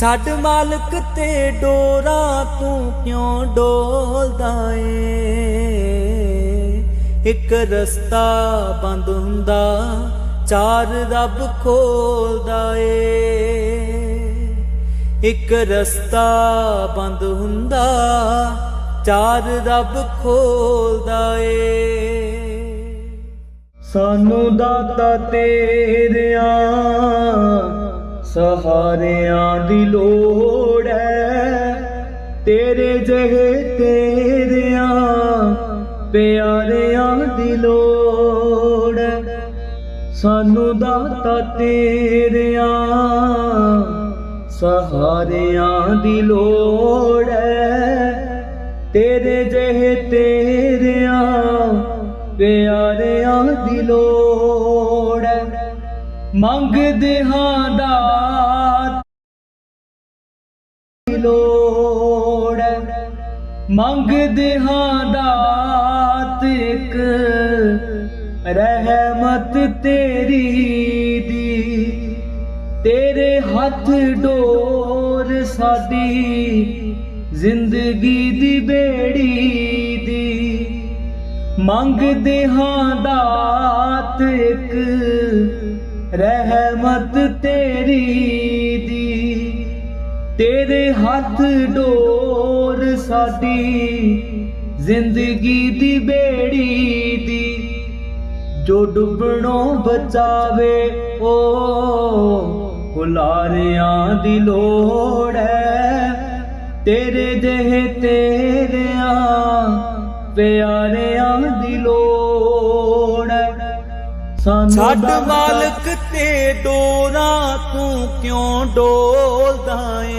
ਛੱਡ ਮਾਲਕ ਤੇ ਡੋਰਾ, ਤੂੰ ਕਿਉਂ ਡੋਲਦਾ ਏ? ਇੱਕ ਰਸਤਾ ਬੰਦ ਹੁੰਦਾ, ਚਾਰ ਰੱਬ ਖੋਲਦਾ ਏ। ਇੱਕ ਰਸਤਾ ਬੰਦ ਹੁੰਦਾ, ਚਾਰ ਰੱਬ ਖੋਲਦਾ ਏ। ਸਾਨੂੰ ਦਾਤਾ ਤੇਰਿਆਂ ਸਹਾਰਿਆਂ ਦੀ ਲੋੜ ਹੈ। ਤੇਰੇ ਜਹੇ ਤੇਰਿਆਂ, ਪਿਆਰਿਆਂ ਦੀ ਲੋੜ ਹੈ। ਸਾਨੂੰ ਦਾਤਾ ਤੇਰਿਆਂ, ਸਹਾਰਿਆਂ ਦੀ ਲੋੜ ਹੈ। ਤੇਰੇ ਜਿਹੇ ਤੇਰਿਆਂ, ਪਿਆਰਿਆਂ ਦੀ ਲੋੜ ਮੰਗਦੇ ਹਾਂ ਦਾਤ ਲੋੜ। ਹੈ ਮੰਗਦੇ ਹਾਂ ਦਾਤ ਇੱਕ ਰਹਿਮਤ ਤੇਰੀ ਦੀ। ਤੇਰੇ ਹੱਥ ਡੋਰ ਸਾਡੀ ਜ਼ਿੰਦਗੀ ਦੀ ਬੇੜੀ ਦੀ। ਮੰਗਦੇ ਹਾਂ ਦਾਤ ਇੱਕ ਰਹਿਮਤ ਤੇਰੀ ਦੀ, ਤੇਰੇ ਹੱਥ ਡੋਰ ਸਾਡੀ, ਜ਼ਿੰਦਗੀ ਦੀ ਬੇੜੀ ਦੀ, ਜੋ ਡੁੱਬਣੋਂ ਬਚਾਵੇ, ਓ ਹੁਲਾਰਿਆਂ ਦੀ ਲੋੜ ਹੈ ਤੇਰੇ ਜਿਹੇ ਤੇਰਿਆਂ, ਪਿਆਰਿਆਂ ਦੀ ਲੋੜ ਸਾਨੂੰ ਛੱਡ ਮਾਲਕ ਤੇ ਡੋਰਾ ਤੂੰ ਕਿਉਂ ਡੋਲਦਾ ਏ?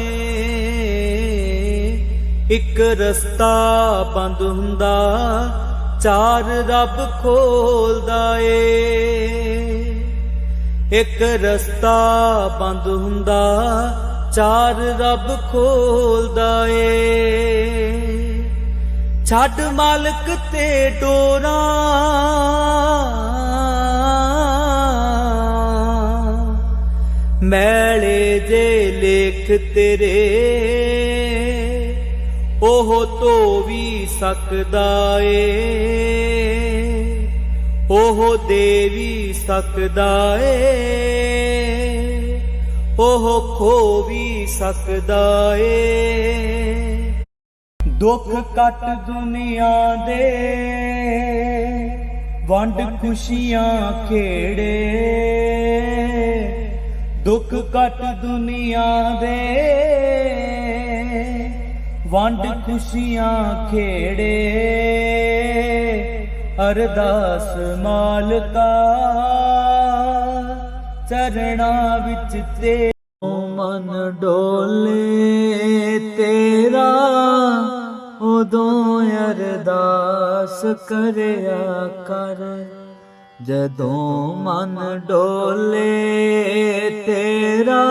ਇੱਕ ਰਸਤਾ ਬੰਦ ਹੁੰਦਾ ਚਾਰ ਰੱਬ ਖੋਲਦਾ ਏ। ਇੱਕ ਰਸਤਾ ਬੰਦ ਹੁੰਦਾ ਚਾਰ ਰੱਬ ਖੋਲਦਾ ਏ। ਛੱਡ ਮਾਲਕ ਤੇ ਡੋਰਾ ਮੈਲੇ ਜੇ ਲੇਖ ਤੇਰੇ, ਉਹ ਧੋ ਵੀ ਸਕਦਾ ਏ। ਉਹ ਦੇ ਵੀ ਸਕਦਾ ਏ। ਉਹ ਖੋ ਵੀ ਸਕਦਾ ਏ। ਦੁੱਖ ਕੱਟ ਦੁਨੀਆ ਦੇ, ਵੰਡ ਖੁਸ਼ੀਆਂ ਖੇੜੇ। ਦੁੱਖ ਕੱਟ ਦੁਨੀਆ ਦੇ। ਵੰਡ ਖੁਸ਼ੀਆਂ ਖੇੜੇ। ਅਰਦਾਸ ਮਾਲਕਾ ਚਰਣਾ ਵਿੱਚ ਤੇ ਮਨ ਡੋਲੇ। ਤੇਰਾ ਉਦੋਂ ਅਰਦਾਸ ਕਰਿਆ ਕਰ। ਜਦੋਂ ਮਨ ਡੋਲੇ ਤੇਰਾ,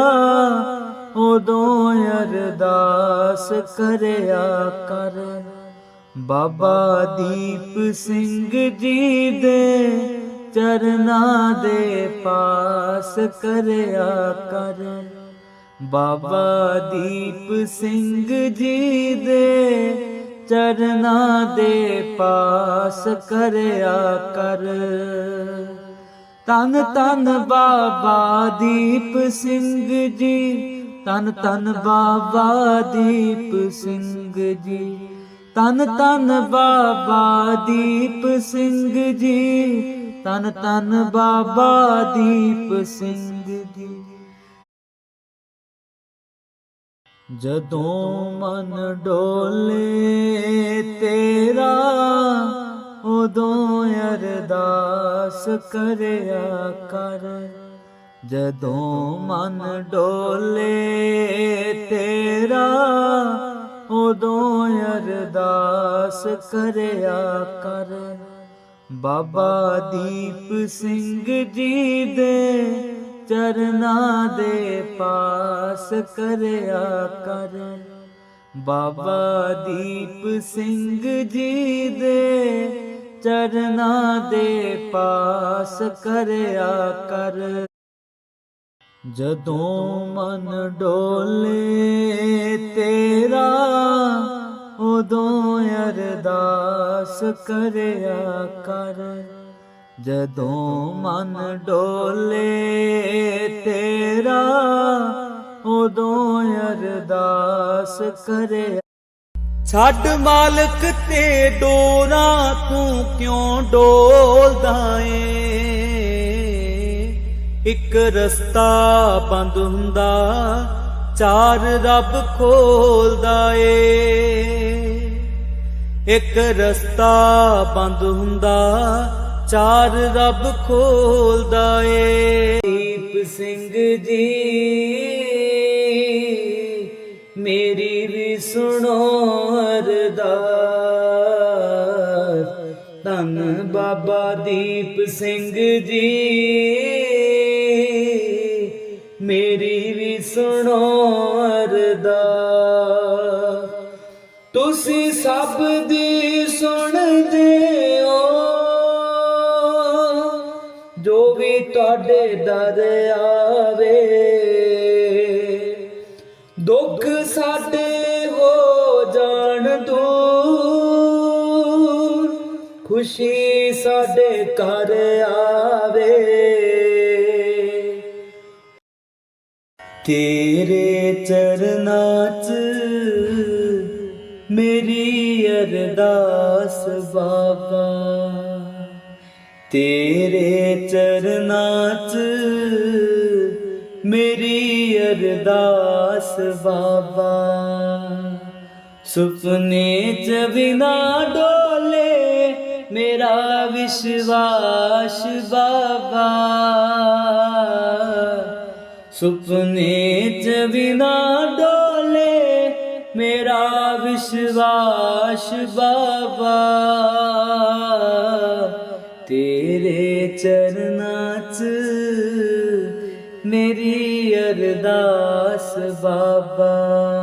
ਉਦੋਂ ਅਰਦਾਸ ਕਰਿਆ ਕਰ। ਬਾਬਾ ਦੀਪ ਸਿੰਘ ਜੀ ਦੇ ਚਰਨਾਂ ਦੇ ਪਾਸ ਕਰਿਆ ਕਰ। ਬਾਬਾ ਦੀਪ ਸਿੰਘ ਜੀ ਦੇ ਚਰਨਾ ਦੇ ਪਾਸ ਕਰਿਆ ਕਰ। ਤਨ ਤਨ ਬਾਬਾ ਦੀਪ ਸਿੰਘ ਜੀ ਤਨ ਤਨ ਬਾਬਾ ਦੀਪ ਸਿੰਘ ਜੀ ਤਨ ਤਨ ਬਾਬਾ ਦੀਪ ਸਿੰਘ ਜੀ ਤਨ ਤਨ ਬਾਬਾ ਦੀਪ ਸਿੰਘ ਜਦੋਂ ਮਨ ਡੋਲੇ ਤੇਰਾ, ਉਦੋਂ ਅਰਦਾਸ ਕਰਿਆ ਕਰ। ਜਦੋਂ ਮਨ ਡੋਲੇ ਤੇਰਾ, ਉਦੋਂ ਅਰਦਾਸ ਕਰਿਆ ਕਰ। ਬਾਬਾ ਦੀਪ ਸਿੰਘ ਜੀ ਦੇ ਚਰਨਾਂ ਦੇ ਪਾਸ ਕਰਿਆ ਕਰ। ਬਾਬਾ ਦੀਪ ਸਿੰਘ ਜੀ ਦੇ ਚਰਨਾਂ ਦੇ ਪਾਸ ਕਰਿਆ ਕਰ। ਜਦੋਂ ਮਨ ਡੋਲੇ ਤੇਰਾ, ਉਦੋਂ ਅਰਦਾਸ ਕਰਿਆ ਕਰ। ਜਦੋਂ ਮਨ ਡੋਲੇ ਤੇਰਾ, ਉਦੋਂ ਅਰਦਾਸ ਕਰੇ। ਛੱਡ ਮਾਲਕ ਤੇ ਡੋਰਾ, ਤੂੰ ਕਿਉਂ ਡੋਲਦਾ ਏ? ਇੱਕ ਰਸਤਾ ਬੰਦ ਹੁੰਦਾ, ਚਾਰ ਰੱਬ ਖੋਲਦਾ ਏ। ਇੱਕ ਰਸਤਾ ਬੰਦ ਹੁੰਦਾ ਚਾਰ ਰੱਬ ਖੋਲਦਾ ਏ। ਦੀਪ ਸਿੰਘ ਜੀ, ਮੇਰੀ ਵੀ ਸੁਣੋ ਅਰਦਾਸ। ਧੰਨ ਬਾਬਾ ਦੀਪ ਸਿੰਘ ਜੀ, ਮੇਰੀ ਵੀ ਸੁਣੋ ਅਰਦਾਸ। ਤੁਸੀਂ ਸਭ ਦੀ ਤੁਹਾਡੇ ਦਰ ਆਵੇ। ਦੁੱਖ ਸਾਡੇ ਹੋ ਜਾਣ ਦੂਰ, ਖੁਸ਼ੀ ਸਾਡੇ ਘਰ ਆਵੇ। ਤੇਰੇ ਚਰਨਾਂ 'ਚ ਮੇਰੀ ਅਰਦਾਸ ਬਾਬਾ। ਤੇਰੇ ਚਰਨਾਂ 'ਚ ਮੇਰੀ ਅਰਦਾਸ ਬਾਬਾ। ਸੁਪਨੇ 'ਚ ਬਿਨਾ ਡੋਲੇ ਮੇਰਾ ਵਿਸ਼ਵਾਸ ਬਾਬਾ। ਸੁਪਨੇ ਚ ਬਿਨਾ ਡੋਲੇ ਮੇਰਾ ਵਿਸ਼ਵਾਸ ਬਾਬਾ। ਮੇਰੀ ਬਾਬਾ।